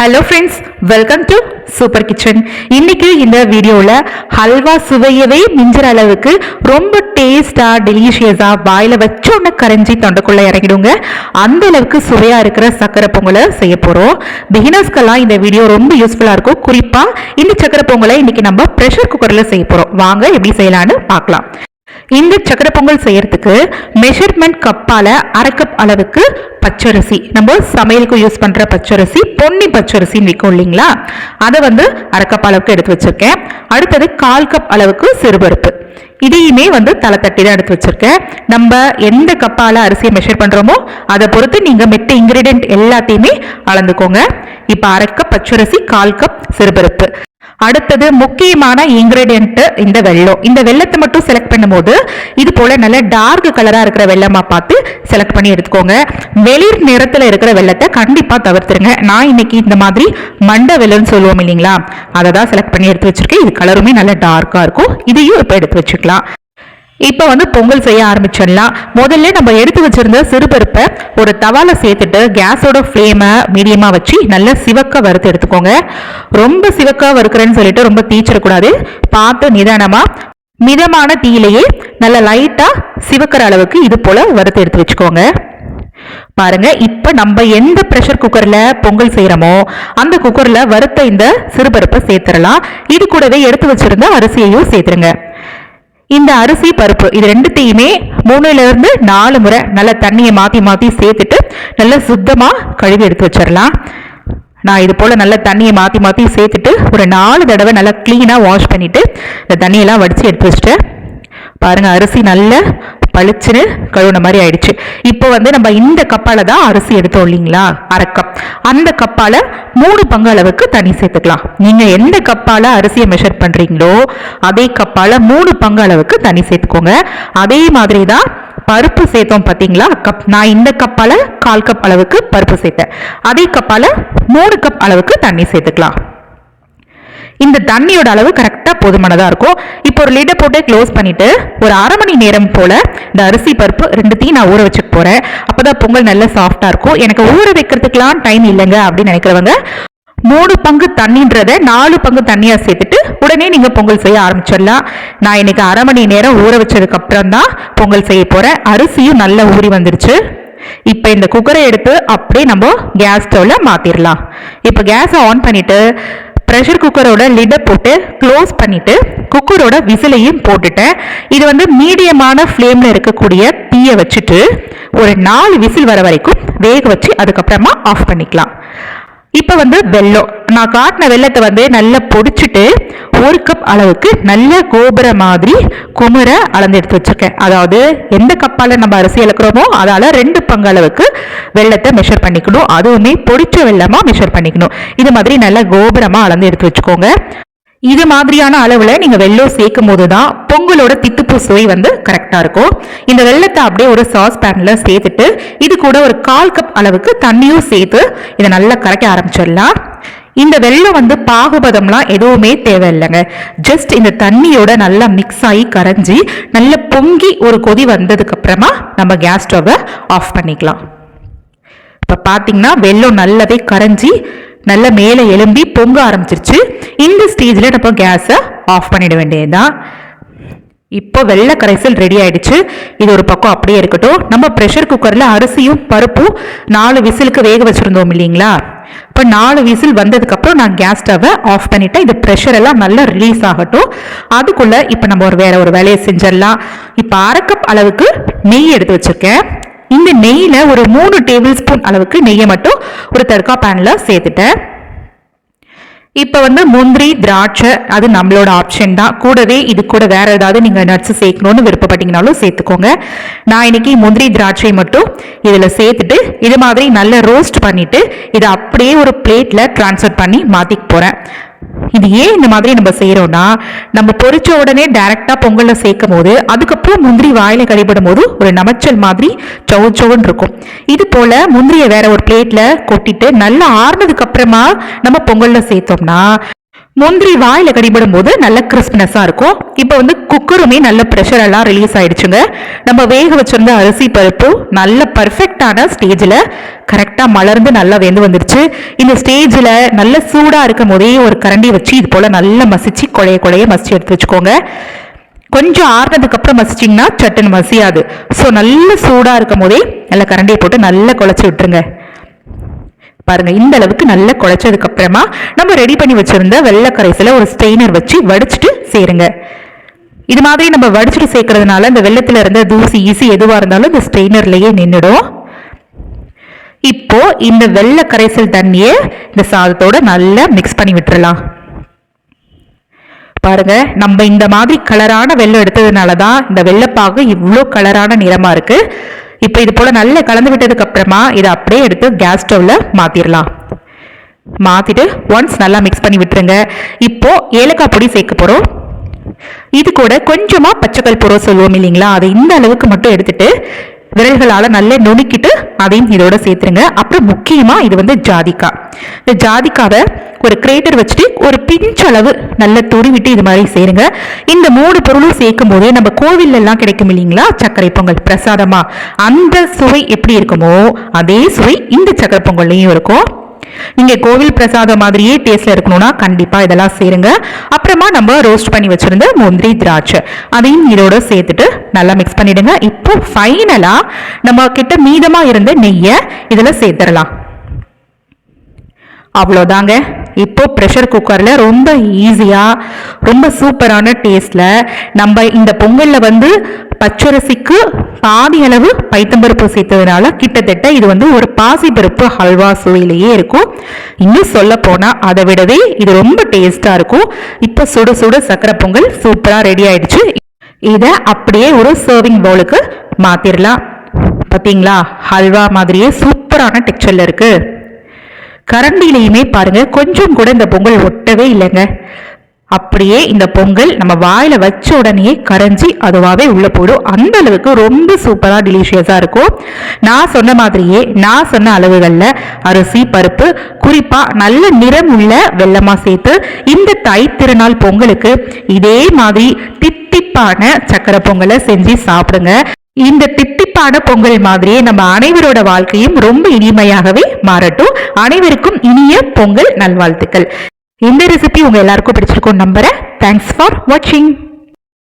Hello friends welcome to super kitchen இன்னைக்கு இந்த வீடியோவில் ஹல்வா சுவையவே மிஞ்சிற அளவுக்கு ரொம்ப டேஸ்டாக டெலிஷியஸாக வாயில் வச்ச கரைஞ்சி தொண்டைக்குள்ளே இறங்கிடுங்க அந்த அளவுக்கு சுவையாக இருக்கிற சக்கரை பொங்கலை செய்ய போகிறோம் பிகினர்ஸ்க்கெல்லாம் இந்த வீடியோ ரொம்ப யூஸ்ஃபுல்லாக இருக்கும். குறிப்பாக இந்த சக்கரை பொங்கலை இன்னைக்கு நம்ம ப்ரெஷர் குக்கரில் செய்ய போகிறோம் வாங்க எப்படி செய்யலான்னு பார்க்கலாம். இந்த சக்கரை பொங்கல் செய்யறதுக்கு மெஷர்மெண்ட் கப்பால அரை கப் அளவுக்கு பச்சரிசி. நம்ம சமையலுக்கு யூஸ் பண்ற பச்சரிசி பொன்னி பச்சரிசின்னு விற்கும் இல்லைங்களா? அதை வந்து அரை கப் அளவுக்கு எடுத்து வச்சிருக்கேன். அடுத்தது கால் கப் அளவுக்கு சிறுபருப்பு. இதையுமே வந்து தலை தட்டி தான் எடுத்து வச்சிருக்கேன். நம்ம எந்த கப்பால அரிசியை மெஷர் பண்றோமோ அதை பொறுத்து நீங்க மெத்த இன்கிரீடியன்ட் எல்லாத்தையுமே அளந்துக்கோங்க. இப்போ அரை கப் பச்சரிசி கால் கப் சிறுபருப்பு. அடுத்தது முக்கியமான இன்கிரீடியன்ட் இந்த வெல்லம் இந்த வெள்ளத்தை மட்டும் செலக்ட் பண்ணும்போது இது போல நல்ல டார்க் கலரா இருக்கிற வெள்ளமா பார்த்து செலக்ட் பண்ணி எடுத்துக்கோங்க. வெளிர் நிறத்துல இருக்கிற வெள்ளத்தை கண்டிப்பா தவிர்த்துருங்க. நான் இன்னைக்கு இந்த மாதிரி மண்டை வெள்ளம்னு சொல்லுவோம் இல்லைங்களா? அதை தான் செலக்ட் பண்ணி எடுத்து வச்சிருக்கேன். இது கலருமே நல்ல டார்க்கா இருக்கும். இதையும் இப்போ எடுத்து வச்சுக்கலாம். இப்போ வந்து பொங்கல் செய்ய ஆரம்பிச்சிடலாம். முதல்ல நம்ம எடுத்து வச்சிருந்த சிறுபருப்பை ஒரு தவால சேர்த்துட்டு கேஸோட ஃப்ளேமை மீடியமாக வச்சு நல்லா சிவக்க வறுத்து எடுத்துக்கோங்க. ரொம்ப சிவக்காக வறுக்கிறேன்னு சொல்லிட்டு ரொம்ப தீச்சிடக்கூடாது. பார்த்து நிதானமாக மிதமான தீயிலேயே நல்ல லைட்டாக சிவக்கிற அளவுக்கு இது போல் வறுத்து எடுத்து வச்சுக்கோங்க. பாருங்க இப்போ நம்ம எந்த ப்ரெஷர் குக்கரில் பொங்கல் செய்கிறோமோ அந்த குக்கரில் வறுத்த இந்த சிறுபருப்பை சேர்த்துடலாம். இது கூடவே எடுத்து வச்சிருந்த அரிசியையும் சேர்த்துருங்க. இந்த அரிசி பருப்பு இது ரெண்டுத்தையுமே மூணுலேருந்து நாலு முறை நல்ல தண்ணியை மாற்றி மாற்றி சேர்த்துட்டு நல்லா சுத்தமாக கழுவி எடுத்து வச்சிடலாம். நான் இது போல் நல்ல தண்ணியை மாற்றி மாற்றி சேர்த்துட்டு ஒரு நாலு தடவை நல்லா க்ளீனாக வாஷ் பண்ணிவிட்டு இந்த தண்ணியெல்லாம் வடித்து எடுத்து வச்சுட்டேன் பாருங்கள் அரிசி நல்ல பளிச்சுன்னு கழுவுன மாதிரி ஆயிடுச்சு. இப்போ வந்து நம்ம இந்த கப்பால தான் அரிசி எடுத்தோம் இல்லைங்களா? அரைக்கப் அந்த கப்பால மூணு பங்கு அளவுக்கு தண்ணி சேர்த்துக்கலாம். நீங்க எந்த கப்பால அரிசியை மெஷர் பண்றீங்களோ அதே கப்பால மூணு பங்கு அளவுக்கு தண்ணி சேர்த்துக்கோங்க. அதே மாதிரி தான் பருப்பு சேர்த்தோம் பார்த்தீங்களா? கப் நான் இந்த கப்பால் கால் கப் அளவுக்கு பருப்பு சேர்த்தேன். அதே கப்பால் மூணு கப் அளவுக்கு தண்ணி சேர்த்துக்கலாம். இந்த தண்ணியோட அளவு கரெக்டாக போதுமானதாக இருக்கும் இப்போ ஒரு லிட்டை போட்டு க்ளோஸ் பண்ணிவிட்டு ஒரு அரை மணி நேரம் போல் இந்த அரிசி பருப்பு ரெண்டுத்தையும் நான் ஊற வச்சுட்டு போகிறேன் அப்போ தான் பொங்கல் நல்ல சாஃப்டாக இருக்கும். எனக்கு ஊற வைக்கிறதுக்கெலாம் டைம் இல்லைங்க அப்படின்னு நினைக்கிறவங்க மூணு பங்கு தண்ணின்றத நாலு பங்கு தண்ணியாக சேர்த்துட்டு உடனே நீங்கள் பொங்கல் செய்ய ஆரம்பிச்சிடலாம். நான் இன்னைக்கு அரை மணி நேரம் ஊற வச்சதுக்கப்புறம் தான் பொங்கல் செய்ய போகிறேன் அரிசியும் நல்லா ஊறி வந்துருச்சு. இப்போ இந்த குக்கரை எடுத்து அப்படியே நம்ம கேஸ் ஸ்டவ்வில் மாற்றிடலாம் இப்போ கேஸை ஆன் பண்ணிவிட்டு ப்ரெஷர் குக்கரோட லிடை போட்டு க்ளோஸ் பண்ணிவிட்டு குக்கரோட விசிலையும் போட்டுட்டேன். இது வந்து மீடியமான ஃப்ளேமில் இருக்கக்கூடிய தீயை வச்சுட்டு ஒரு நாலு விசில் வர வரைக்கும் வேக வச்சு அதுக்கப்புறமா ஆஃப் பண்ணிக்கலாம். இப்போ வந்து வெல்லம் நான் காட்டின வெள்ளத்தை வந்து நல்லா பொடிச்சிட்டு ஒரு கப் அளவுக்கு நல்ல கோபுர மாதிரி குமுற அளந்து எடுத்து வச்சுருக்கேன். அதாவது எந்த கப்பால் நம்ம அரிசி இழக்கிறோமோ அதால் ரெண்டு பங்கு அளவுக்கு வெள்ளத்தை மெஷர் பண்ணிக்கணும். அதுவுமே பொடிச்ச வெள்ளமாக மெஷர் பண்ணிக்கணும். இது மாதிரி நல்ல கோபுரமாக அளந்து எடுத்து வச்சுக்கோங்க. இது மாதிரியான அளவில் நீங்கள் வெள்ளம் சேர்க்கும் போது தான் பொங்கலோட தித்துப்பூ சுவை வந்து கரெக்டாக இருக்கும். இந்த வெள்ளத்தை அப்படியே ஒரு சாஸ் பேனில் சேர்த்துட்டு இது கூட ஒரு கால் கப் அளவுக்கு தண்ணியும் சேர்த்து இதை நல்லா கரைக்க ஆரம்பிச்சிடலாம். இந்த வெள்ளம் வந்து பாகுபதம்லாம் எதுவுமே தேவையில்லைங்க. ஜஸ்ட் இந்த தண்ணியோட நல்லா மிக்ஸ் ஆகி கரைஞ்சி நல்லா பொங்கி ஒரு கொதி வந்ததுக்கு அப்புறமா நம்ம கேஸ் ஸ்டவ்வை ஆஃப் பண்ணிக்கலாம். இப்போ பார்த்தீங்கன்னா வெள்ளம் நல்லாவே கரைஞ்சி நல்ல மேலே எலும்பி பொங்க ஆரம்பிச்சிருச்சு. இந்த ஸ்டேஜில் நம்ம கேஸை ஆஃப் பண்ணிட வேண்டியதுதான். இப்போ வெள்ளை கரைசல் ரெடி ஆயிடுச்சு. இது ஒரு பக்கம் அப்படியே இருக்கட்டும். நம்ம ப்ரெஷர் குக்கரில் அரிசியும் பருப்பும் நாலு விசிலுக்கு வேக வச்சுருந்தோம் இல்லைங்களா? இப்போ நாலு விசில் வந்ததுக்கப்புறம் நான் கேஸ் ஸ்டவ்வை ஆஃப் பண்ணிட்டேன். இது ப்ரெஷர் எல்லாம் நல்லா ரிலீஸ் ஆகட்டும். அதுக்குள்ளே இப்போ நம்ம ஒரு வேற ஒரு வேலையை செஞ்சிடலாம். இப்போ அரை கப் அளவுக்கு நெய் எடுத்து வச்சுருக்கேன். இந்த நெய்யில் ஒரு மூணு டேபிள் ஸ்பூன் அளவுக்கு நெய்யை மட்டும் ஒரு தர்கா பேனில் சேர்த்துட்டேன். இப்போ வந்து முந்திரி திராட்சை அது நம்மளோட ஆப்ஷன் தான். கூடவே இது கூட வேற ஏதாவது நீங்கள் நட்ஸ் சேர்க்கணும்னு விருப்பப்பட்டீங்கனாலும் சேர்த்துக்கோங்க. நான் இன்னைக்கு முந்திரி திராட்சை மட்டும் இதில் சேர்த்துட்டு இது மாதிரி நல்லா ரோஸ்ட் பண்ணிட்டு இதை அப்படியே ஒரு பிளேட்டில் ட்ரான்ஸ்ஃபர் பண்ணி மாற்றிக்க போகிறேன் இது ஏன் இந்த மாதிரி நம்ம செய்கிறோம்னா நம்ம பொரிச்ச உடனே டைரெக்டாக பொங்கலில் சேர்க்கும் போது அதுக்கப்புறம் முந்திரி வாயில கழிபடும் போது ஒரு நமைச்சல் மாதிரி சவு சவுன்னு இருக்கும். இது போல் முந்திரியை வேற ஒரு பிளேட்டில் கொட்டிட்டு நல்லா ஆறுனதுக்கு அப்புறமா நம்ம பொங்கலில் சேர்த்தோம்னா முந்திரி வாயில் கடிபடும் போது நல்ல கிறிஸ்பினஸா இருக்கும். இப்போ வந்து குக்கருமே நல்ல ப்ரெஷர் எல்லாம் ரிலீஸ் ஆயிடுச்சுங்க. நம்ம வேக வச்சிருந்த அரிசி பருப்பு நல்ல பர்ஃபெக்டான ஸ்டேஜில் கரெக்டாக மலர்ந்து நல்லா வெந்து வந்துருச்சு. இந்த ஸ்டேஜில் நல்ல சூடாக இருக்கும் போதே ஒரு கரண்டி வச்சு இது போல் நல்லா மசிச்சு குழைய குழைய மசிச்சு எடுத்து வச்சுக்கோங்க. கொஞ்சம் ஆறுனதுக்கு அப்புறம் மசிச்சிங்கன்னா சட்டுன்னு மசியாது. ஸோ நல்ல சூடாக இருக்கும் போதே நல்ல கரண்டியை போட்டு நல்லா குழச்சி விட்டுருங்க. பாருங்கள் இந்த அளவுக்கு நல்லா குழைச்சதுக்கு அப்புறமா நம்ம ரெடி பண்ணி வச்சுருந்த வெள்ளை ஒரு ஸ்ட்ரெயினர் வச்சு வடிச்சிட்டு சேருங்க. இது மாதிரி நம்ம வடிச்சிட்டு சேர்க்கறதுனால இந்த வெள்ளத்தில் இருந்த தூசி ஈசி எதுவாக இருந்தாலும் இந்த ஸ்ட்ரெயினர்லேயே நின்றுடும் இப்போ இந்த வெள்ளை கரைசல் தண்ணியை இந்த சாதத்தோட நல்லா மிக்ஸ் பண்ணி விட்டுறலாம். பாருங்க நம்ம இந்த மாதிரி கலரான வெள்ளம் எடுத்ததுனால தான் இந்த வெள்ளப்பாக இவ்வளோ கலரான நிறமாக இருக்குது இப்போ இது போல் நல்லா கலந்து விட்டதுக்கு அப்புறமா இதை அப்படியே எடுத்து கேஸ் ஸ்டவ்வில் மாற்றிடலாம் மாற்றிட்டு ஒன்ஸ் நல்லா மிக்ஸ் பண்ணி விட்டுருங்க. இப்போது ஏலக்காய் பொடி சேர்க்க போகிறோம் இது கூட கொஞ்சமாக பச்சைக்கல் பொருள் சொல்லுவோம் இல்லைங்களா? அதை இந்த அளவுக்கு மட்டும் எடுத்துட்டு விரல்களால் நல்லா நுணுக்கிட்டு அதையும் இதோட சேர்த்துருங்க. அப்புறம் முக்கியமாக இது வந்து ஜாதிக்காய் இந்த ஜாதிக்காவை ஒரு கிரேட்டர் வச்சுட்டு ஒரு பிஞ்ச் அளவு நல்லா துருவிட்டு இது மாதிரி சேருங்க இந்த மூணு பொருளும் சேர்க்கும் போது நம்ம கோவிலெல்லாம் கிடைக்கும் இல்லைங்களா? சர்க்கரை பொங்கல் பிரசாதமாக அந்த சுவை எப்படி இருக்குமோ அதே சுவை இந்த சக்கரை பொங்கல்லையும் இருக்கும். நீங்கள் கோவில் பிரசாதம் மாதிரியே டேஸ்ட்டில் இருக்கணும்னா கண்டிப்பாக இதெல்லாம் சேருங்க. அப்புறமா நம்ம ரோஸ்ட் பண்ணி வச்சுருந்த முந்திரி திராட்சை. அதையும் இதோட சேர்த்துட்டு நல்லா மிக்ஸ் பண்ணிவிடுங்க இப்போ ஃபைனலாக நம்ம கிட்ட மீதமாக இருந்த நெய்யை இதில் சேர்த்துடலாம். அவ்வளோதாங்க. இப்போ ப்ரெஷர் குக்கரில் ரொம்ப ஈஸியாக ரொம்ப சூப்பரான டேஸ்ட்டில் நம்ம இந்த பொங்கலில் வந்து பச்சரிசிக்கு பாதி அளவு பைத்தம்பருப்பு சேர்த்ததுனால கிட்டத்தட்ட இது வந்து ஒரு பாசிப்பருப்பு ஹல்வா சுவையிலேயே இருக்கும். இன்னும் சொல்ல போனால் அதை விடவே இது ரொம்ப டேஸ்ட்டாக இருக்கும். இப்போ சுட சுட சக்கரை பொங்கல் சூப்பராக ரெடி ஆயிடுச்சு. இதை அப்படியே ஒரு சர்விங் பவுலுக்கு மாற்றிடலாம் பார்த்தீங்களா ஹல்வா மாதிரியே சூப்பரான டெக்ஸ்டரில் இருக்குது கரண்டிலையுமே பாருங்கள் கொஞ்சம் கூட இந்த பொங்கல் ஒட்டவே இல்லைங்க. அப்படியே இந்த பொங்கல் நம்ம வாயில் வச்ச உடனே கரைஞ்சி அதுவாகவே உள்ளே போடும் அந்த அளவுக்கு ரொம்ப சூப்பராக டெலிஷியஸாக இருக்கும். நான் சொன்ன மாதிரியே நான் சொன்ன அளவுகளில் அரிசி பருப்பு குறிப்பாக நல்ல நிறம் உள்ள வெள்ளமாக சேர்த்து இந்த தை திருநாள் பொங்கலுக்கு இதே மாதிரி தித்திப்பான சக்கரை பொங்கலை செஞ்சு சாப்பிடுங்க. இந்த தித்திப்பான பொங்கல் மாதிரியே நம்ம அனைவரோட வாழ்க்கையும் ரொம்ப இனிமையாகவே மாறட்டும். அனைவருக்கும் இனிய பொங்கல் நல்வாழ்த்துக்கள். இந்த ரெசிபி உங்கள் எல்லாருக்கும் பிடிச்சிருக்கும் நம்புகிறேன் தேங்க்ஸ் ஃபார் வாட்சிங்